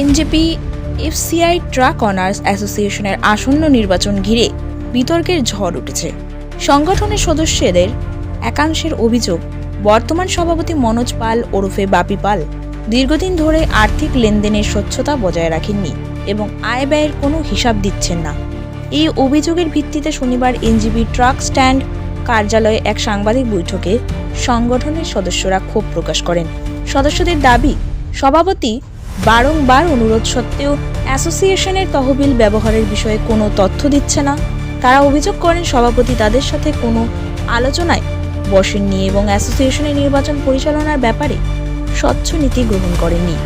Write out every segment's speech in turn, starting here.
NJP, FCI, truck honours অ্যাসোসিয়েশনের আসন্ন নির্বাচন ঘিরে বিতর্কের ঝড় উঠেছে। সংগঠনের সদস্যদের একাংশের অভিযোগ, বর্তমান সভাপতি মনোজ পাল ওরফে বাপি পাল দীর্ঘদিন ধরে আর্থিক লেনদেনের স্বচ্ছতা বজায় রাখেননি এবং আয় ব্যয়ের কোনো হিসাব দিচ্ছেন না। এই অভিযোগের ভিত্তিতে শনিবার এনজিবি ট্রাক স্ট্যান্ড কার্যালয়ে এক সাংবাদিক বৈঠকে সংগঠনের সদস্যরা ক্ষোভ প্রকাশ করেন। সদস্যদের দাবি, সভাপতি বারংবার অনুরোধ সত্ত্বেও অ্যাসোসিয়েশনের তহবিল ব্যবহারের বিষয়ে কোনো তথ্য দিচ্ছে না। তারা অভিযোগ করেন সভাপতি তাদের সাথে কোনো আলোচনায় বসেননি এবং অ্যাসোসিয়েশনের নির্বাচন পরিচালনার ব্যাপারে স্বচ্ছ নীতি গ্রহণ করেননি।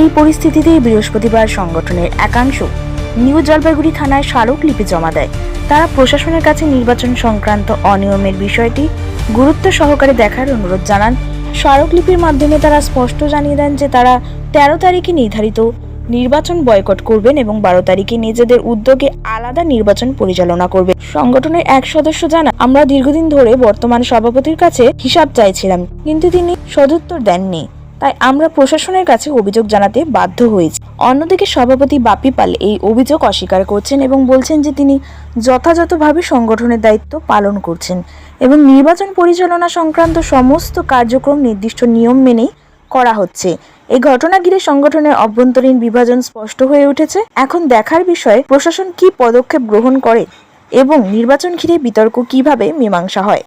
এই পরিস্থিতিতে বৃহস্পতিবার সংগঠনের একাংশ নিউ জলপাইগুড়ি থানায় স্মারকলিপি জমা দেয়। তারা প্রশাসনের কাছে নির্বাচন সংক্রান্ত অনিয়মের বিষয়টি গুরুত্ব সহকারে দেখার অনুরোধ জানান। স্মারকলিপির মাধ্যমে তারা স্পষ্ট জানিয়ে দেন যে তারা তেরো তারিখে নির্ধারিত নির্বাচন বয়কট করবেন এবং বারো তারিখে নিজেদের উদ্যোগে আলাদা নির্বাচন পরিচালনা করবে সংগঠনের এক সদস্য জানা আমরা দীর্ঘদিন ধরে বর্তমান সভাপতির কাছে হিসাব চাইছিলাম, কিন্তু তিনি সদুত্তর দেননি। তাই আমরা প্রশাসনের কাছে অভিযোগ জানাতে বাধ্য হয়েছি। অন্যদিকে সভাপতি বাপি পাল এই অভিযোগ অস্বীকার করছেন এবং বলছেন যে তিনি যথাযথভাবে সংগঠনের দায়িত্ব পালন করছেন এবং নির্বাচন পরিচালনা সংক্রান্ত সমস্ত কার্যক্রম নির্দিষ্ট নিয়ম মেনেই করা হচ্ছে। এই ঘটনা ঘিরে সংগঠনের অভ্যন্তরীণ বিভাজন স্পষ্ট হয়ে উঠেছে। এখন দেখার বিষয়ে, প্রশাসন কি পদক্ষেপ গ্রহণ করে এবং নির্বাচন ঘিরে বিতর্ক কীভাবে মীমাংসা হয়?